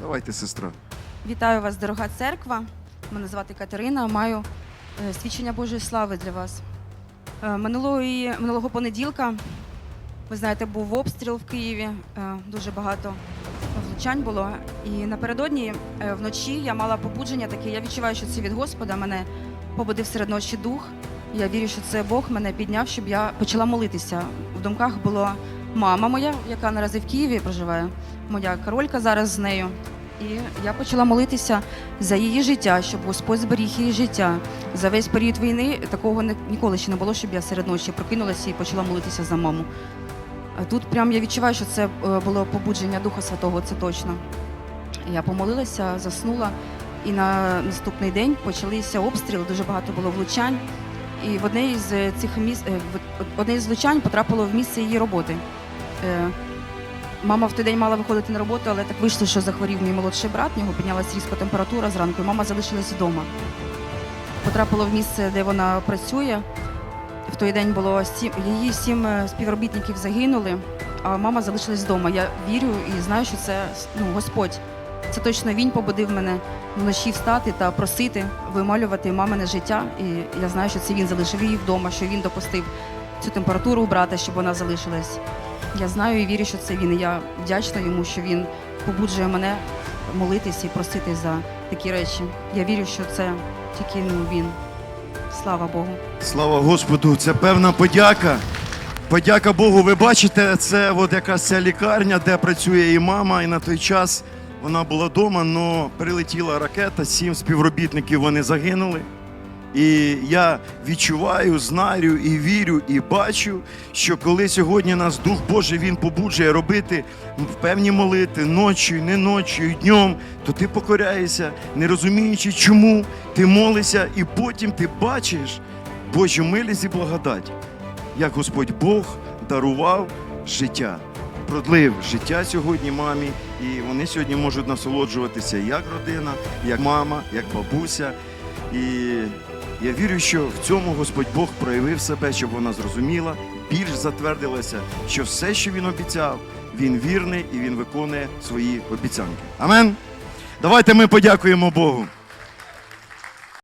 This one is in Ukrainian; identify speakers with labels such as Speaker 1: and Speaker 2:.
Speaker 1: Давайте, сестра.
Speaker 2: Вітаю вас, дорога церква. Мене звати Катерина. Маю е, свідчення Божої слави для вас. Е, Минулої, минулого понеділка, ви знаєте, був обстріл в Києві. е, Дуже багато влучань було. І напередодні вночі я мала побудження таке. Я відчуваю, що це від Господа мене побудив серед ночі дух. Я вірю, що це Бог мене підняв, щоб я почала молитися. В думках була мама моя, яка наразі в Києві проживає. Моя королька зараз з нею. І я почала молитися за її життя, щоб Господь зберіг її життя. За весь період війни такого ніколи ще не було, щоб я серед ночі прокинулася і почала молитися за маму. А тут прям я відчуваю, що це е, було побудження Духа Святого, це точно. Я помолилася, заснула, і на наступний день почалися обстріли, дуже багато було влучань. І в одне із е, цих місць, е, одне із влучань потрапило в місце її роботи. Мама в той день мала виходити на роботу, але так вийшло, що захворів мій молодший брат, в нього піднялася різко температура зранку, і мама залишилась вдома. Потрапила в місце, де вона працює. В той день було сім, її сім е, співробітників загинули, а мама залишилась вдома. Я вірю і знаю, що це ну, Господь. Це точно він побудив мене вночі встати та просити вималювати мамине життя. І я знаю, що це він залишив її вдома, що він допустив цю температуру у брата, щоб вона залишилась. Я знаю і вірю, що це він. Я вдячна йому, що він побуджує мене молитися і просити за такі речі. Я вірю, що це тільки ну, він. Слава Богу.
Speaker 1: Слава Господу, це певна подяка. Подяка Богу. Ви бачите, це от якраз ця лікарня, де працює і мама, і на той час вона була вдома, але прилетіла ракета, сім співробітників вони загинули. І я відчуваю, знаю і вірю, і бачу, що коли сьогодні нас Дух Божий Він побуджує робити певні молити ночі, не ночі, днем, то ти покоряєшся, не розуміючи, чому ти молишся, і потім ти бачиш Божу милість і благодать, як Господь Бог дарував життя, продлив життя сьогодні мамі, і вони сьогодні можуть насолоджуватися як родина, як мама, як бабуся. І я вірю, що в цьому Господь Бог проявив себе, щоб вона зрозуміла, більш затвердилася, що все, що він обіцяв, він вірний і він виконує свої обіцянки. Амен. Давайте ми подякуємо Богу.